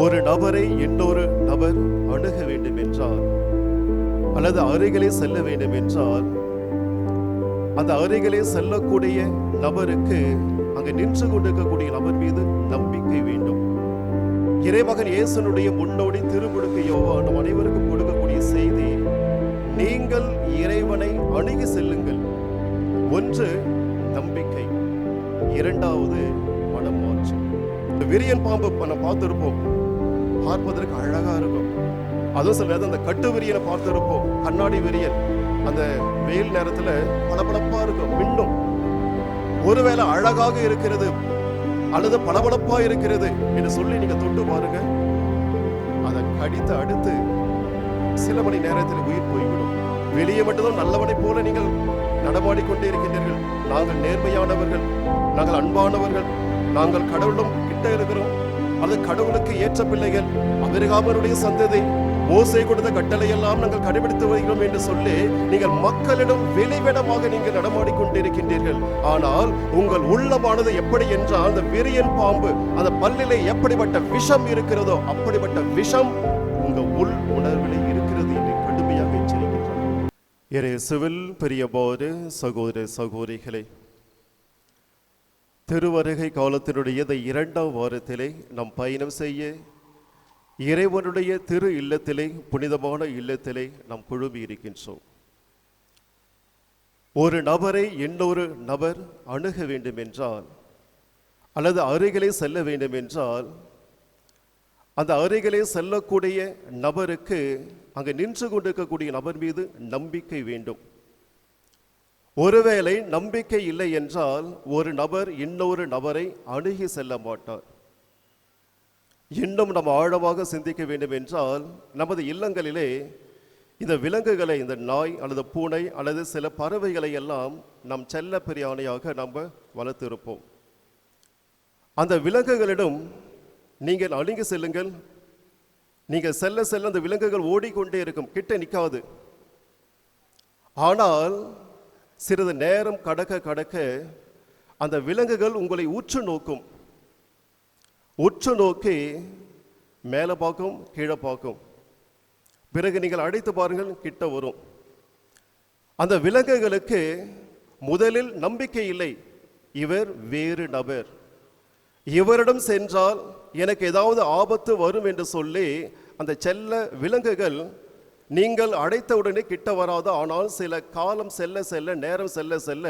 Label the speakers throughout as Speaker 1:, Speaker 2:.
Speaker 1: ஒரு நபரை இன்னொரு நபர் அணுக வேண்டும் என்றால் அல்லது அருகிலே செல்ல வேண்டும் என்றால் அந்த அருகிலே செல்லக்கூடிய நபருக்கு அங்கு நின்று கொண்டிருக்கக்கூடிய நபர் மீது நம்பிக்கை வேண்டும். இறைமகன் இயேசனுடைய முன்னோடி திருமுழுக்கு நம் அனைவருக்கும் கொடுக்கக்கூடிய செய்தி நீங்கள் இறைவனை அணுகி செல்லுங்கள். ஒன்று நம்பிக்கை. இரண்டாவது மனம் மாற்றம் விரியன் பாம்பு நம்ம பார்த்திருப்போம். பார்ப்பதற்கு அழகா இருக்கும். அதுவும் சில நேரத்தில் அந்த கட்டு விரியனை பார்த்திருப்போம் கண்ணாடி விரியல் அந்த வெயில் நேரத்துல பளபளப்பா இருக்கும் மின்னும். ஒருவேளை அழகாக இருக்கிறது அல்லது பளபளப்பா இருக்கிறது என்று சொல்லி நீங்க தொட்டு பாருங்க. அதை கடித்து அடுத்து சில மணி நேரத்தில் உயிர் போய்விடும். வெளியே மட்டும்தான் நல்லவனை போல நீங்கள் நடமாடிக்கொண்டே இருக்கின்றீர்கள் நாங்கள் நேர்மையானவர்கள் நாங்கள் அன்பானவர்கள் நாங்கள் கடவுளும் கிட்ட இருக்கிறோம். அது கடவுளுக்கு ஏற்ற பிள்ளைகள் அமெரிக்காமருடைய சந்ததி. ஓசை கொடுத்த கட்டளை எல்லாம் நாங்கள் கடைபிடித்து வருகிறோம் என்று சொல்லி நீங்கள் மக்களிடம் வெளிவிடமாக நீங்கள் நடமாடிக்கொண்டிருக்கின்றீர்கள் ஆனால் உங்கள் உள்ளமானது எப்படி என்றால் அந்த விரியன் பாம்பு அந்த பல்லிலே எப்படிப்பட்ட விஷம் இருக்கிறதோ அப்படிப்பட்ட விஷம் உங்க உள் உணர்விலே இருக்கிறது என்று கடுமையாக எச்சரிக்கின்றார் இயேசுவில் பெரியபோது சகோதர சகோதரிகளே திருவருகை காலத்தினுடைய இந்த இரண்டாம் வாரத்திலே நாம் பயணம் செய்ய இறைவனுடைய திரு இல்லத்திலே புனிதமான இல்லத்திலே நாம் குழுமி இருக்கின்றோம். ஒரு நபரை இன்னொரு நபர் அணுக வேண்டும் என்றால் அல்லது அருகிலே செல்ல வேண்டும் என்றால் அந்த அருகிலே செல்லக்கூடிய நபருக்கு அங்கு நின்று கொண்டிருக்கக்கூடிய நபர் மீது நம்பிக்கை வேண்டும். ஒருவேளை நம்பிக்கை இல்லை என்றால் ஒரு நபர் இன்னொரு நபரை அணுகி செல்ல மாட்டார். இன்னும் நம்ம ஆழமாக சிந்திக்க வேண்டும் என்றால் நமது இல்லங்களிலே இந்த விலங்குகளை இந்த நாய் அல்லது பூனை அல்லது சில பறவைகளை எல்லாம் நம் செல்ல பிரியாணையாக நம்ம வளர்த்திருப்போம். அந்த விலங்குகளிடம் நீங்கள் அணுகி செல்லுங்கள். நீங்கள் செல்ல செல்ல அந்த விலங்குகள் ஓடிக்கொண்டே இருக்கும். கிட்ட நிற்காது. ஆனால் சிறிது நேரம் கடக்க கடக்க அந்த விலங்குகள் உங்களை உற்று நோக்கும். உற்று நோக்கி மேலே பார்க்கும் கீழே பார்க்கும். பிறகு நீங்கள் அழைத்து பாருங்கள் கிட்ட வரும். அந்த விலங்குகளுக்கு முதலில் நம்பிக்கை இல்லை. இவர் வேறு நபர். இவரிடம் சென்றால் எனக்கு ஏதாவது ஆபத்து வரும் என்று சொல்லி அந்த செல்ல விலங்குகள் நீங்கள் அடைத்த உடனே கிட்ட வராது ஆனால் சில காலம் செல்ல செல்ல நேரம் செல்ல செல்ல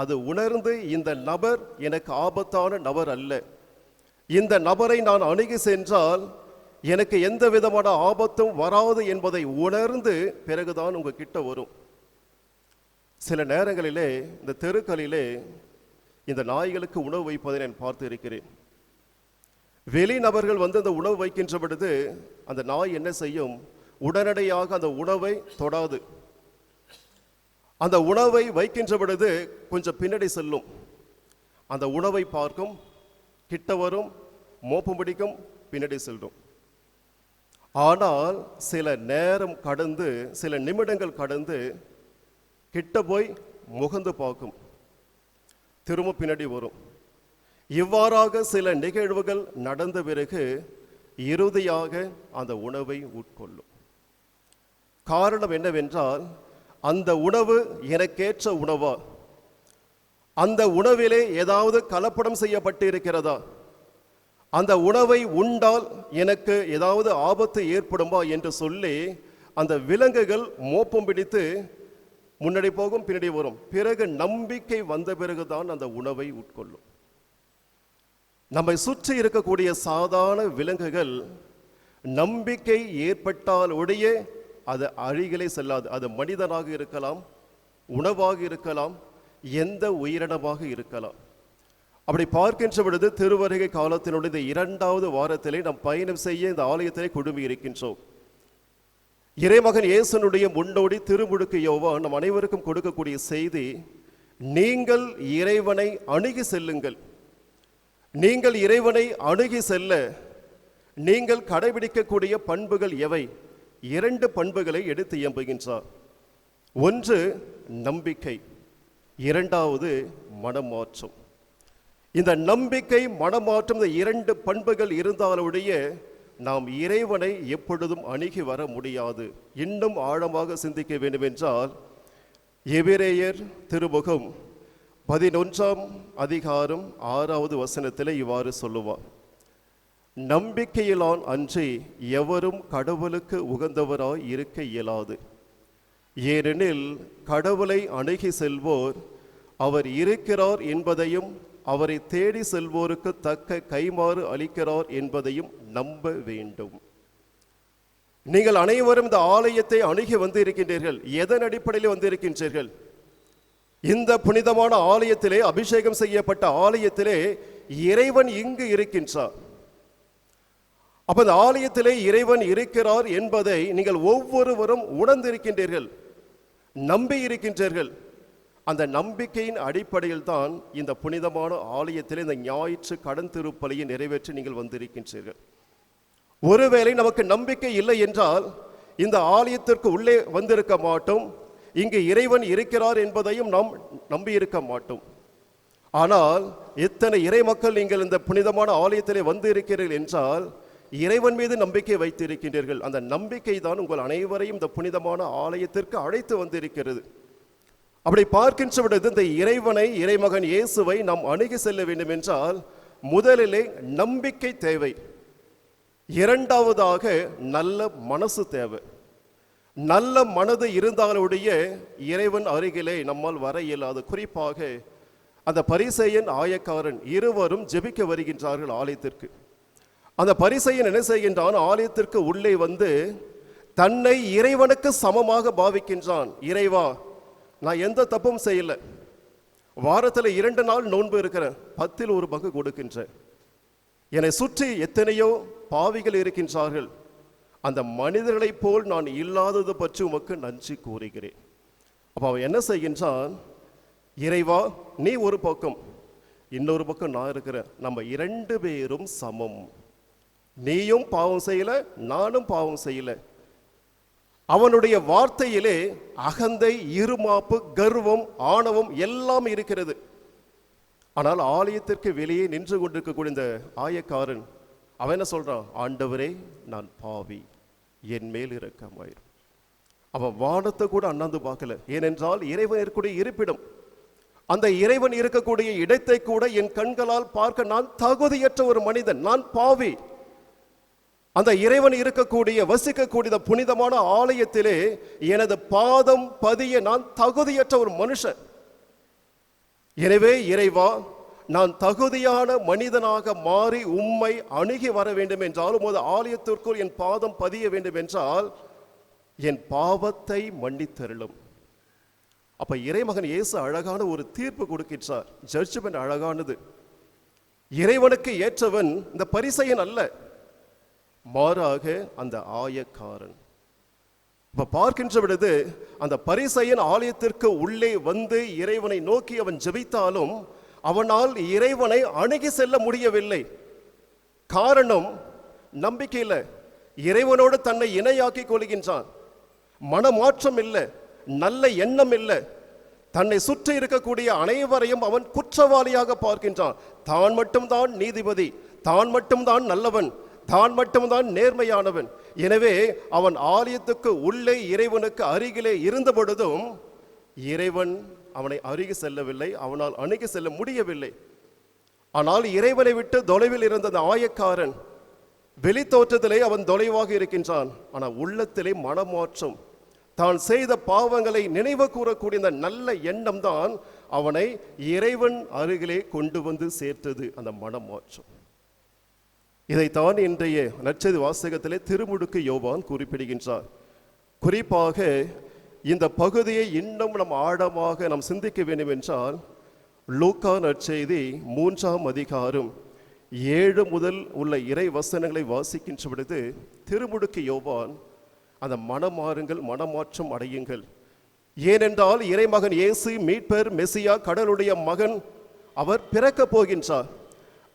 Speaker 1: அது உணர்ந்து இந்த நபர் எனக்கு ஆபத்தான நபர் அல்ல. இந்த நபரை நான் அணுகி சென்றால் எனக்கு எந்த விதமான ஆபத்தும் வராது என்பதை உணர்ந்து பிறகுதான் உங்கள் கிட்ட வரும். சில நேரங்களிலே இந்த தெருக்களிலே இந்த நாய்களுக்கு உணவு வைப்பதை நான் பார்த்து இருக்கிறேன். வெளி நபர்கள் வந்து அந்த உணவு வைக்கின்ற பொழுது அந்த நாய் என்ன செய்யும்? உடனடியாக அந்த உணவை தொடாது. அந்த உணவை வைக்கின்ற பொழுது கொஞ்சம் பின்னாடி செல்லும். அந்த உணவை பார்க்கும் கிட்ட வரும் மோப்பம் பிடிக்கும் பின்னாடி செல்லும். ஆனால் சில நேரம் கடந்து சில நிமிடங்கள் கடந்து கிட்ட போய் முகந்து பார்க்கும். திரும்ப பின்னாடி வரும். இவ்வாறாக சில நிகழ்வுகள் நடந்த பிறகு இறுதியாக அந்த உணவை உட்கொள்ளும். காரணம் என்னவென்றால் அந்த உணவு எனக்கேற்ற உணவா? அந்த உணவிலே ஏதாவது கலப்படம் செய்யப்பட்டு இருக்கிறதா அந்த உணவை உண்டால் எனக்கு ஏதாவது ஆபத்து ஏற்படுமா என்று சொல்லி அந்த விலங்குகள் மோப்பம் பிடித்து முன்னாடி போகும் பின்னாடி வரும். பிறகு நம்பிக்கை வந்த பிறகுதான் அந்த உணவை உட்கொள்ளும். நம்மை சுற்றி இருக்கக்கூடிய சாதாரண விலங்குகள் நம்பிக்கை ஏற்பட்டால் ஒழிய அது அழிகளே செல்லாது. அது மனிதனாக இருக்கலாம் உணவாக இருக்கலாம் எந்த உயிரினமாக இருக்கலாம். அப்படி பார்க்கின்ற பொழுது திருவருகை காலத்தினுடைய இந்த இரண்டாவது வாரத்திலே நாம் பயணம் செய்ய இந்த ஆலயத்திலே குடும்பி இருக்கின்றோம். இறைமகன் இயேசனுடைய முன்னோடி திருமுழுக்கு யோவா நம் அனைவருக்கும் கொடுக்கக்கூடிய செய்தி நீங்கள் இறைவனை அணுகி செல்லுங்கள். நீங்கள் இறைவனை அணுகி செல்ல. நீங்கள் கடைபிடிக்கக்கூடிய பண்புகள் எவை? இரண்டு பண்புகளை எடுத்து இயம்புகின்றார். ஒன்று நம்பிக்கை இரண்டாவது மனமாற்றம். இந்த நம்பிக்கை மனமாற்றம் இந்த இரண்டு பண்புகள் இருந்தாலுடைய நாம் இறைவனை எப்பொழுதும் அணுகி வர முடியாது. இன்னும் ஆழமாக சிந்திக்க வேண்டுமென்றால் எபிரேயர் திருமுகம் பதினொன்றாம் அதிகாரம் ஆறாவது வசனத்தில் இவ்வாறு சொல்லுவார். நம்பிக்கையிலான் அன்றி எவரும் கடவுளுக்கு உகந்தவராய் இருக்க இயலாது. ஏனெனில் கடவுளை அணுகி செல்வோர் அவர் இருக்கிறார் என்பதையும் அவரை தேடி செல்வோருக்கு தக்க கைமாறு அளிக்கிறார் என்பதையும் நம்ப வேண்டும். நீங்கள் அனைவரும் இந்த ஆலயத்தை அணுகி வந்து இருக்கின்றீர்கள் எதன் அடிப்படையில் வந்து இருக்கின்றீர்கள் இந்த புனிதமான ஆலயத்திலே அபிஷேகம் செய்யப்பட்ட ஆலயத்திலே இறைவன் இங்கு இருக்கின்றார். அப்போ இந்த ஆலயத்திலே இறைவன் இருக்கிறார் என்பதை நீங்கள் ஒவ்வொருவரும் உணர்ந்திருக்கின்றீர்கள் நம்பி இருக்கின்றீர்கள் அந்த நம்பிக்கையின் அடிப்படையில் தான் இந்த புனிதமான ஆலயத்தில் இந்த ஞாயிற்று கடன் திருப்பலியை நிறைவேற்றி நீங்கள் வந்திருக்கின்றீர்கள். ஒருவேளை நமக்கு நம்பிக்கை இல்லை என்றால் இந்த ஆலயத்திற்கு உள்ளே வந்திருக்க மாட்டோம் இங்கு இறைவன் இருக்கிறார் என்பதையும் நாம் நம்பியிருக்க மாட்டோம். ஆனால் எத்தனை இறை மக்கள் நீங்கள் இந்த புனிதமான ஆலயத்திலே வந்து இருக்கிறீர்கள் என்றால் இறைவன் மீது நம்பிக்கை வைத்திருக்கின்றீர்கள். அந்த நம்பிக்கை தான் உங்கள் அனைவரையும் இந்த புனிதமான ஆலயத்திற்கு அழைத்து வந்திருக்கிறது. அப்படி பார்க்கின்ற பொழுது இந்த இறைவனை இறைமகன் இயேசுவை நாம் அணுகி செல்ல வேண்டும் என்றால் முதலிலே நம்பிக்கை தேவை. இரண்டாவதாக நல்ல மனசு தேவை. நல்ல மனது இருந்தாலுடைய இறைவன் அருகிலே நம்மால் வர இயலாது. குறிப்பாக அந்த பரிசெயன் ஆயக்காரன் இருவரும் ஜெபிக்க வருகின்றார்கள் ஆலயத்திற்கு. அந்த பரிசையன் என்ன செய்கின்றான்? ஆலயத்திற்கு உள்ளே வந்து தன்னை இறைவனுக்கு சமமாக பாவிக்கின்றான். இறைவா நான் எந்த தப்பும் செய்யலை. வாரத்தில் இரண்டு நாள் நோன்பு இருக்கிறேன் பத்தில் ஒரு பங்கு கொடுக்கின்றேன். என்னை சுற்றி எத்தனையோ பாவிகள் இருக்கின்றார்கள். அந்த மனிதர்களைப் போல் நான் இல்லாதது பற்றி உமக்கு நன்றி கூறுகிறேன். அப்போ அவன் என்ன செய்கின்றான்? இறைவா நீ ஒரு பக்கம் இன்னொரு பக்கம் நான் இருக்கிறேன். நம்ம இரண்டு பேரும் சமம். நீயும் பாவம் செய்யல நானும் பாவம் செய்யல. அவனுடைய வார்த்தையிலே அகந்தை இருமாப்பு கர்வம் ஆணவம் எல்லாம் இருக்கிறது. ஆனால் ஆலயத்திற்கு வெளியே நின்று கொண்டிருக்கக்கூடிய இந்த ஆயக்காரன் அவன் என்ன சொல்றான்? ஆண்டவரே நான் பாவி என் மேல் இரக்கமாயிரும் அவன் வானத்தை கூட அண்ணாந்து பார்க்கல. ஏனென்றால் இறைவன் இருக்கக்கூடிய இருப்பிடம். அந்த இறைவன் இருக்கக்கூடிய இடத்தை கூட என் கண்களால் பார்க்க நான் தகுதியற்ற ஒரு மனிதன். நான் பாவி. அந்த இறைவன் இருக்கக்கூடிய வசிக்கக்கூடிய புனிதமான ஆலயத்திலே எனது பாதம் பதிய நான் தகுதியற்ற ஒரு மனுஷன். எனவே இறைவா நான் தகுதியான மனிதனாக மாறி உம்மை அணுகி வர வேண்டும் என்றால் உமது ஆலயத்திற்குள் என் பாதம் பதிய வேண்டும் என்றால் என் பாவத்தை மன்னித்தருளும். அப்ப இறைமகன் இயேசு அழகான ஒரு தீர்ப்பு கொடுக்கின்றார். ஜட்ஜ்மெண்ட் அழகானது. இறைவனுக்கு ஏற்றவன் இந்த பரிசையன் அல்ல. மாறாக அந்த ஆயக்காரன். இப்போ பார்க்கின்ற பொழுது அந்த பரிசையன் ஆலயத்திற்கு உள்ளே வந்து இறைவனை நோக்கி அவன் ஜெபித்தாலும் அவனால் இறைவனை அணுகி செல்ல முடியவில்லை. காரணம் நம்பிக்கையில் இறைவனோடு தன்னை இணையாக்கிக் கொள்கின்றான். மனமாற்றம் இல்லை நல்ல எண்ணம் இல்லை. தன்னை சுற்றி இருக்கக்கூடிய அனைவரையும் அவன் குற்றவாளியாக பார்க்கின்றான். தான் மட்டும்தான் நீதிபதி தான் மட்டும்தான் நல்லவன். தான் மட்டும்தான் நேர்மையானவன். எனவே அவன் ஆலயத்துக்கு உள்ளே இறைவனுக்கு அருகிலே இருந்த பொழுதும் இறைவன் அவனை அருகே செல்லவில்லை அவனால் அணுகி செல்ல முடியவில்லை. ஆனால் இறைவனை விட்டு தொலைவில் இருந்த அந்த ஆயக்காரன் வெளி தோற்றத்திலே அவன் தொலைவாக இருக்கின்றான். ஆனால் உள்ளத்திலே மனமாற்றம் தான் செய்த பாவங்களை நினைவு கூறக்கூடிய இந்த நல்ல எண்ணம் தான் அவனை இறைவன் அருகிலே கொண்டு வந்து சேர்த்தது அந்த மனமாற்றம். இதைத்தான் இன்றைய நற்செய்தி வாசகத்திலே திருமுடுக்கு யோவான் குறிப்பிடுகின்றார். குறிப்பாக இந்த பகுதியை இன்னும் நம் ஆழமாக நாம் சிந்திக்க வேண்டும் என்றால் லூக்கா நற்செய்தி மூன்றாம் அதிகாரம் ஏழு முதல் உள்ள இறை வசனங்களை வாசிக்கின்ற பொழுது திருமுடுக்கு யோவான் அந்த மனமாறுங்கள் மனமாற்றம் அடையுங்கள். ஏனென்றால் இறைமகன் இயேசு மீட்பர் மெசியா கடலுடைய மகன் அவர் பிறக்கப் போகின்றார்.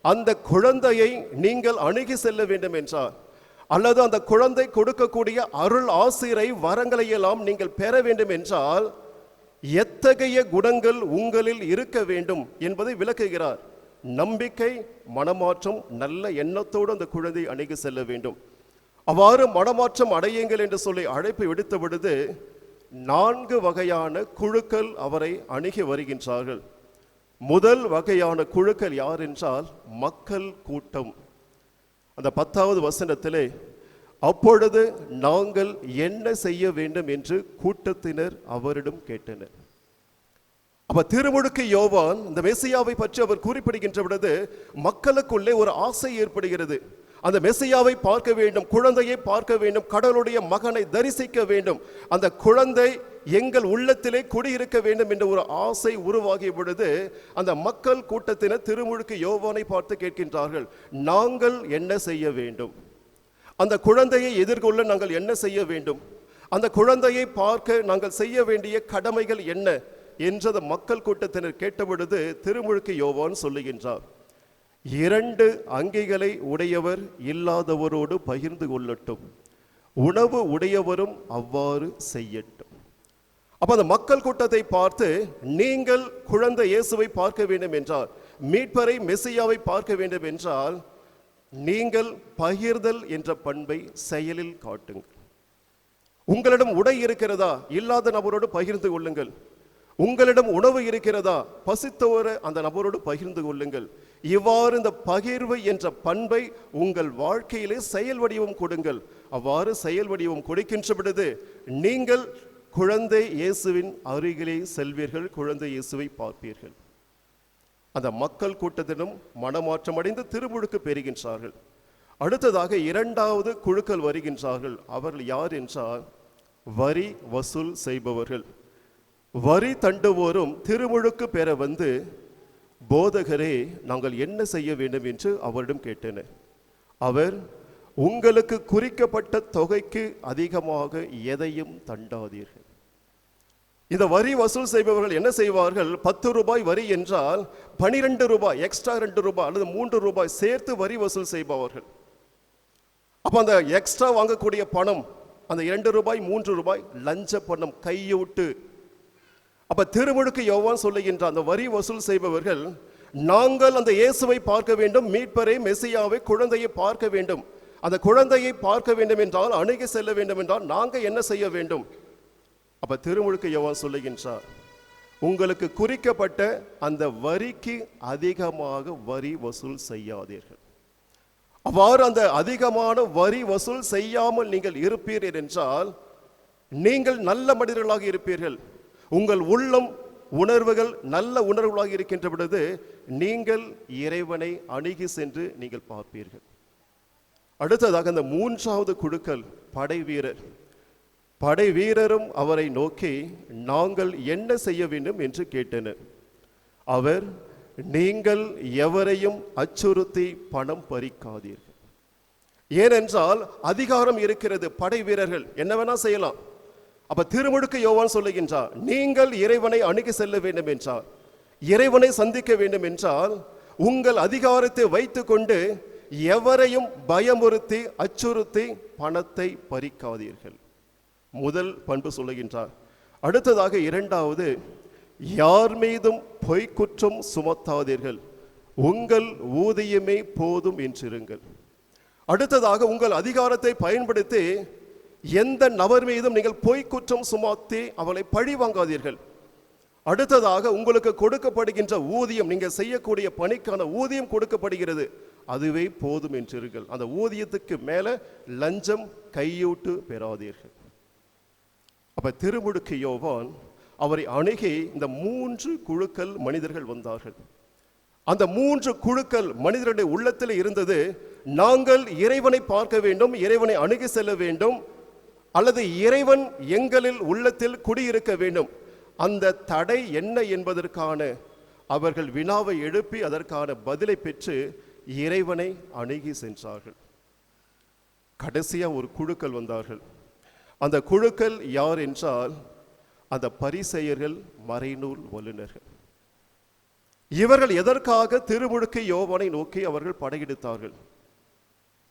Speaker 1: அந்த குழந்தையை நீங்கள் அணுகி செல்ல வேண்டும் என்றார் அல்லது அந்த குழந்தை கொடுக்கக்கூடிய அருள் ஆசிரை வரங்களை எல்லாம் நீங்கள் பெற வேண்டும் என்றால் எத்தகைய குணங்கள் உங்களில் இருக்க வேண்டும் என்பதை விளக்குகிறார். நம்பிக்கை மனமாற்றம் நல்ல எண்ணத்தோடு அந்த குழந்தை அணுகி செல்ல வேண்டும். அவ்வாறு மனமாற்றம் அடையுங்கள் என்று சொல்லி அழைப்பு விடுத்த பொழுது நான்கு வகையான குழுக்கள் அவரை அணுகி வருகின்றார்கள். முதல் வகையான குழுக்கள் யார் என்றால் மக்கள் கூட்டம். அந்த பத்தாவது வசனத்திலே அப்பொழுது நாங்கள் என்ன செய்ய வேண்டும்? என்று கூட்டத்தினர் அவரிடம் கேட்டனர். அப்ப திருமுழுக்கு யோவான் இந்த மெசியாவை பற்றி அவர் குறிப்பிடுகின்ற பொழுது மக்களுக்குள்ளே ஒரு ஆசை ஏற்படுகிறது. அந்த மெசையாவை பார்க்க வேண்டும் குழந்தையை பார்க்க வேண்டும் கடவுளுடைய மகனை தரிசிக்க வேண்டும். அந்த குழந்தை எங்கள் உள்ளத்திலே குடியிருக்க வேண்டும் என்ற ஒரு ஆசை உருவாகிய பொழுது அந்த மக்கள் கூட்டத்தினர் திருமுழுக்கு யோவானை பார்த்து கேட்கின்றார்கள் நாங்கள் என்ன செய்ய வேண்டும்? அந்த குழந்தையை எதிர்கொள்ள நாங்கள் என்ன செய்ய வேண்டும்? அந்த குழந்தையை பார்க்க நாங்கள் செய்ய வேண்டிய கடமைகள் என்ன? என்றதை மக்கள் கூட்டத்தினர் கேட்டபொழுது திருமுழுக்கு யோவான் சொல்லுகின்றார் இரண்டு அங்கிகளை உடையவர் இல்லாதவரோடு பகிர்ந்து கொள்ளட்டும். உணவு உடையவரும் அவ்வாறு செய்யட்டும். அப்ப அந்த மக்கள் கூட்டத்தை பார்த்து நீங்கள் குழந்தை இயேசுவை பார்க்க வேண்டும் என்றால் மீட்பரை மெஸ்ஸியாவை பார்க்க வேண்டும் என்றால் நீங்கள் பகிர்தல் என்ற பண்பை செயலில் காட்டுங்கள். உங்களிடம் உடை இருக்கிறதா? இல்லாத நபரோடு பகிர்ந்து கொள்ளுங்கள். உங்களிடம் உணவு இருக்கிறதா? பசித்தோர அந்த நபரோடு பகிர்ந்து கொள்ளுங்கள். இவ்வாறு இந்த பகிர்வு என்ற பண்பை உங்கள் வாழ்க்கையிலே செயல் வடிவம் கொடுங்கள். அவ்வாறு செயல் வடிவம் கொடுக்கின்ற பொழுது நீங்கள் குழந்தை இயேசுவின் அருகிலே செல்வீர்கள் குழந்தை இயேசுவை பார்ப்பீர்கள். அந்த மக்கள் கூட்டத்திலும் மனமாற்றம் அடைந்து திருமுழுக்கு பெறுகின்றார்கள். அடுத்ததாக இரண்டாவது குழுக்கள் வருகின்றார்கள். அவர்கள் யார் என்றால் வரி வசூல் செய்பவர்கள். வரி தண்டுவோரும் திருமுழுக்கு பெற வந்து போதகரே நாங்கள் என்ன செய்ய வேண்டும் என்று அவரிடம் கேட்டனர். அவர் உங்களுக்கு குறிக்கப்பட்ட தொகைக்கு அதிகமாக எதையும் தண்டாதீர்கள். இந்த வரி வசூல் செய்பவர்கள் என்ன செய்வார்கள்? பத்து ரூபாய் வரி என்றால் பனிரெண்டு ரூபாய் எக்ஸ்ட்ரா ரெண்டு ரூபாய் அல்லது மூன்று ரூபாய் சேர்த்து வரி வசூல் செய்பவர்கள். அப்போ அந்த எக்ஸ்ட்ரா வாங்கக்கூடிய பணம் அந்த இரண்டு ரூபாய் மூன்று ரூபாய் லஞ்ச பணம் கையூட்டு அப்போ திருமுழுக்கு யோவான் சொல்லுகின்ற அந்த வரி வசூல் செய்பவர்கள் நாங்கள் அந்த இயேசுவை பார்க்க வேண்டும் மீட்பரை மெசியாவை குழந்தையை பார்க்க வேண்டும். அந்த குழந்தையை பார்க்க வேண்டும் என்றால் அணுகி செல்ல வேண்டும் என்றால் நாங்கள் என்ன செய்ய வேண்டும்? அப்ப திருமுழுக்கு யோவா சொல்லுகின்றார் உங்களுக்கு குறிக்கப்பட்ட அந்த வரிக்கு அதிகமாக வரி வசூல் செய்யாதீர்கள். அவ்வாறு அந்த அதிகமான வரி வசூல் செய்யாமல் நீங்கள் இருப்பீர்கள் என்றால் நீங்கள் நல்ல மனிதர்களாக இருப்பீர்கள். உங்கள் உள்ளம் உணர்வுகள் நல்ல உணர்வுகளாக இருக்கின்ற பொழுது நீங்கள் இறைவனை அணுகி சென்று நீங்கள் பார்ப்பீர்கள். அடுத்ததாக அந்த மூன்றாவது குழுக்கள் படை வீரர் படை வீரரும் அவரை நோக்கி நாங்கள் என்ன செய்ய வேண்டும்? என்று கேட்டனர். அவர் நீங்கள் எவரையும் அச்சுறுத்தி பணம் பறிக்காதீர்கள். ஏனென்றால் அதிகாரம் இருக்கிறது படை வீரர்கள். என்ன வேணா செய்யலாம். அப்ப திருமுழுக்கு யோவான் சொல்லுகின்றார் நீங்கள் இறைவனை அணுகி செல்ல வேண்டும் என்றால் இறைவனை சந்திக்க வேண்டும் என்றால் உங்கள் அதிகாரத்தை வைத்துக்கொண்டு எவரையும் பயமுறுத்தி அச்சுறுத்தி பணத்தை பறிக்காதீர்கள். முதல் பண்பு சொல்லுகின்றார். அடுத்ததாக இரண்டாவது யார் மீதும் பொய்க்குற்றம் சுமத்தாதீர்கள். உங்கள் ஊதியமே போதும் என்றிருங்கள். அடுத்ததாக உங்கள் அதிகாரத்தை பயன்படுத்தி எந்த நபர் மீதும் நீங்கள் பொய்க்குற்றம் சுமாத்தி சுமத்தி அவளை பழி வாங்காதீர்கள். அடுத்ததாக உங்களுக்கு கொடுக்கப்படுகின்ற ஊதியம் நீங்கள் செய்யக்கூடிய பணிக்கான ஊதியம் கொடுக்கப்படுகிறது. அதுவே போதும் என்றீர்கள் அந்த ஊதியத்துக்கு மேலே லஞ்சம் கையூட்டு பெறாதீர்கள். அப்போ திருமுழுக்கு யோவான் அவரை அணுகி இந்த மூன்று குழுக்கள் மனிதர்கள் வந்தார்கள். அந்த மூன்று குழுக்கள் மனிதருடைய உள்ளத்தில் இருந்தது. நாங்கள் இறைவனை பார்க்க வேண்டும் இறைவனை அணுகி செல்ல வேண்டும் அல்லது இறைவன் எங்களில் உள்ளத்தில் குடியிருக்க வேண்டும். அந்த தடை என்ன என்பதற்கான அவர்கள் வினாவை எழுப்பி அதற்கான பதிலை பெற்று இறைவனை அணுகி சென்றார்கள். கடைசியா ஒரு குழுக்கள் வந்தார்கள். அந்த குழுக்கள் யார் என்றால் அந்த பரிசெயர்கள் மறைநூல் வல்லுநர்கள். இவர்கள் எதற்காக திருமுழுக்கு யோவனை நோக்கி அவர்கள் படையெடுத்தார்கள்?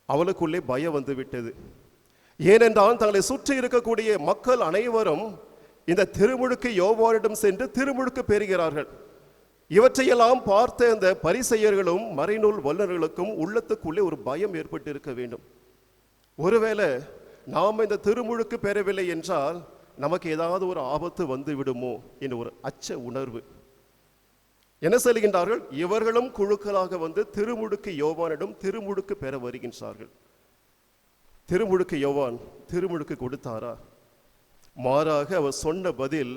Speaker 1: அவளுக்குள்ளே பயம் வந்துவிட்டது. ஏனென்றால் தங்களை சுற்றி இருக்கக்கூடிய மக்கள் அனைவரும் இந்த திருமுழுக்கு யோவானிடம் சென்று திருமுழுக்கு பெறுகிறார்கள். இவற்றையெல்லாம் பார்த்த அந்த பரிசெயர்களும் மறைநூல் வல்லுநர்களுக்கும் உள்ளத்துக்குள்ளே ஒரு பயம் ஏற்பட்டு இருக்க வேண்டும். ஒருவேளை நாம் இந்த திருமுழுக்கு பெறவில்லை என்றால் நமக்கு ஏதாவது ஒரு ஆபத்து வந்து விடுமோ என்ற ஒரு அச்ச உணர்வு. என்ன சொல்கின்றார்கள்? இவர்களும் குழுக்களாக வந்து திருமுழுக்கு யோவானிடம் திருமுழுக்கு பெற வருகின்றார்கள். திருமுழுக்கு யோவான் திருமுழுக்கு கொடுத்தாரா? மாறாக அவர் சொன்ன பதில்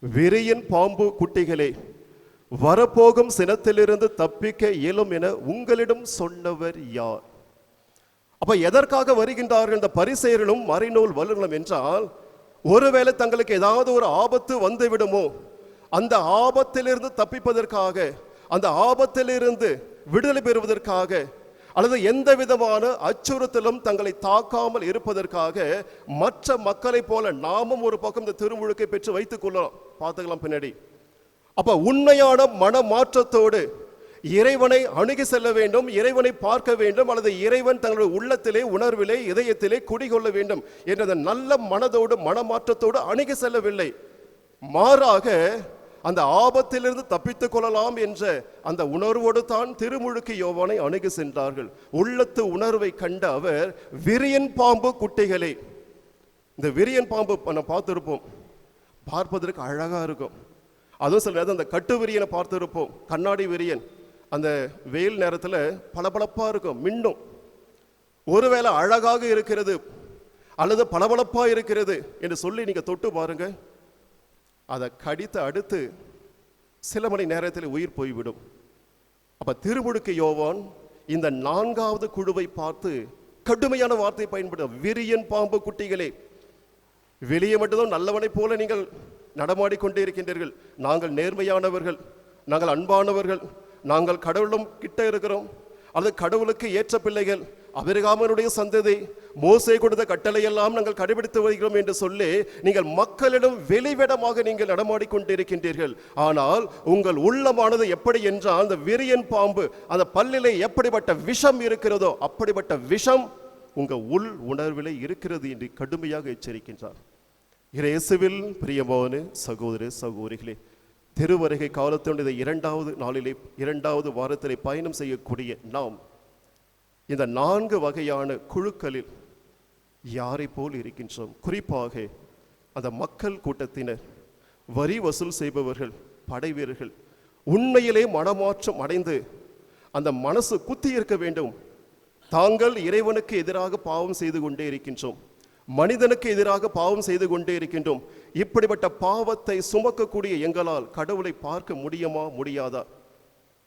Speaker 1: விரையின் பாம்பு குட்டிகளே வரப்போகும் சினத்திலிருந்து தப்பிக்க இயலும் என உங்களிடம் சொன்னவர் யார்? அப்போ எதற்காக வருகின்றார்கள் இந்த பரிசெயர்களும் மறைநூல் வல்லுநர்களும் என்றால் ஒருவேளை தங்களுக்கு ஏதாவது ஒரு ஆபத்து வந்துவிடுமோ? அந்த ஆபத்திலிருந்து தப்பிப்பதற்காக அந்த ஆபத்திலிருந்து விடுதலை பெறுவதற்காக அல்லது எந்த விதமான அச்சுறுத்தலும் தங்களை தாக்காமல் இருப்பதற்காக மற்ற மக்களைப் போல நாமும் ஒரு பக்கம் இந்த திருமுழுக்கை பெற்று வைத்துக் கொள்ளலாம். பார்த்துக்கலாம் பின்னாடி. அப்ப உண்மையான மனமாற்றத்தோடு இறைவனை அணுகி செல்ல வேண்டும் இறைவனை பார்க்க வேண்டும் அல்லது இறைவன் தங்களுடைய உள்ளத்திலே உணர்விலே இதயத்திலே குடிகொள்ள வேண்டும் என்ற நல்ல மனதோடு மனமாற்றத்தோடு அணுகி செல்லவில்லை. மாறாக அந்த ஆபத்திலிருந்து தப்பித்துக் கொள்ளலாம் என்ற அந்த உணர்வோடு தான் திருமுழுக்கு யோவானை அணுகி சென்றார்கள். உள்ளத்து உணர்வை கண்ட அவர் விரியன் பாம்பு குட்டிகளே. இந்த விரியன் பாம்பு நம்ம பார்த்திருப்போம். பார்ப்பதற்கு அழகாக இருக்கும். அதுவும் சில நேரம் அந்த கட்டு விரியனை பார்த்திருப்போம். கண்ணாடி விரியன். அந்த வெயில் நேரத்தில் பளபளப்பாக இருக்கும் மின்னும். ஒருவேளை அழகாக இருக்கிறது அல்லது பளபளப்பாக இருக்கிறது என்று சொல்லி நீங்கள் தொட்டு பாருங்க. அதை கடித்து அடுத்து சில மணி நேரத்தில் உயிர் போய்விடும். அப்போ திருமுழுக்கு யோவான் இந்த நான்காவது குழுவை பார்த்து கடுமையான வார்த்தை பயன்படும் விரியன் பாம்பு குட்டிகளே வெளியே மட்டும்தான் நல்லவனைப் போல நீங்கள் நடமாடிக்கொண்டே இருக்கின்றீர்கள். நாங்கள் நேர்மையானவர்கள் நாங்கள் அன்பானவர்கள் நாங்கள் கடவுளும் கிட்ட இருக்கிறோம். அது கடவுளுக்கு ஏற்ற பிள்ளைகள் அபிரகாமனுடைய சந்ததி மோசை கொடுத்த கட்டளையெல்லாம் நாங்கள் கடைபிடித்து வருகிறோம் என்று சொல்லி நீங்கள் மக்களிடம் வெளிவிடமாக நீங்கள் நடமாடிக்கொண்டிருக்கின்றீர்கள். ஆனால் உங்கள் உள்ளமானது எப்படி என்றால் அந்த விரியன் பாம்பு அந்த பல்லிலே எப்படிப்பட்ட விஷம் இருக்கிறதோ அப்படிப்பட்ட விஷம் உங்க உள் உணர்விலே இருக்கிறது என்று கடுமையாக எச்சரிக்கின்றார். இயேசுவில் பிரியமான சகோதர சகோதரிகளே திருவருகை காலத்தினுடைய இரண்டாவது நாளிலே இரண்டாவது வாரத்திலே பயணம் செய்யக்கூடிய நாம் இந்த நான்கு வகையான குழுக்களில் யாரை போல் இருக்கின்றோம்? குறிப்பாக அந்த மக்கள் கூட்டத்தினர் வரி வசூல் செய்பவர்கள் படை வீரர்கள் உண்மையிலே மனமாற்றம் அடைந்து அந்த மனசு குத்தி இருக்க வேண்டும். தாங்கள் இறைவனுக்கு எதிராக பாவம் செய்து கொண்டே இருக்கின்றோம். மனிதனுக்கு எதிராக பாவம் செய்து கொண்டே இருக்கின்றோம். இப்படிப்பட்ட பாவத்தை சுமக்கக்கூடிய எங்களால் கடவுளை பார்க்க முடியுமா முடியாதா?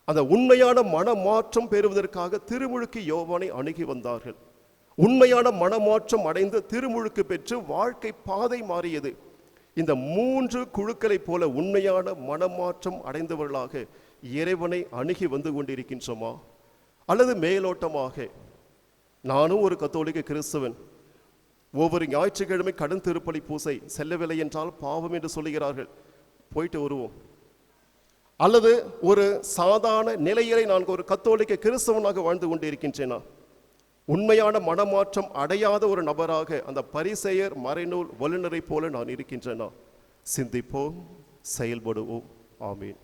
Speaker 1: அந்த உண்மையான மனமாற்றம் பெறுவதற்காக திருமுழுக்கு யோவானை அணுகி வந்தார்கள். உண்மையான மனமாற்றம் அடைந்து திருமுழுக்கு பெற்று வாழ்க்கை பாதை மாறியது. இந்த மூன்று குழுக்களைப் போல உண்மையான மனமாற்றம் அடைந்தவர்களாக இறைவனை அணுகி வந்து கொண்டிருக்கின்றோமா? அல்லது மேலோட்டமாக? நானும் ஒரு கத்தோலிக்க கிறிஸ்தவன். ஒவ்வொரு ஞாயிற்றுக்கிழமை கடன் திருப்பலி பூசை செல்லவில்லை என்றால் பாவம் என்று சொல்லுகிறார்கள். போயிட்டு வருவோம். அல்லது ஒரு சாதாரண நிலையிலே நான் ஒரு கத்தோலிக்க கிறிஸ்தவனாக வாழ்ந்து கொண்டிருக்கின்றேனா? உண்மையான மனமாற்றம் அடையாத ஒரு நபராக அந்த பரிசெயர் மறைநூல் வல்லுநரை போல நான் இருக்கின்றேனா? சிந்திப்போம் செயல்படுவோம். ஆமீன்.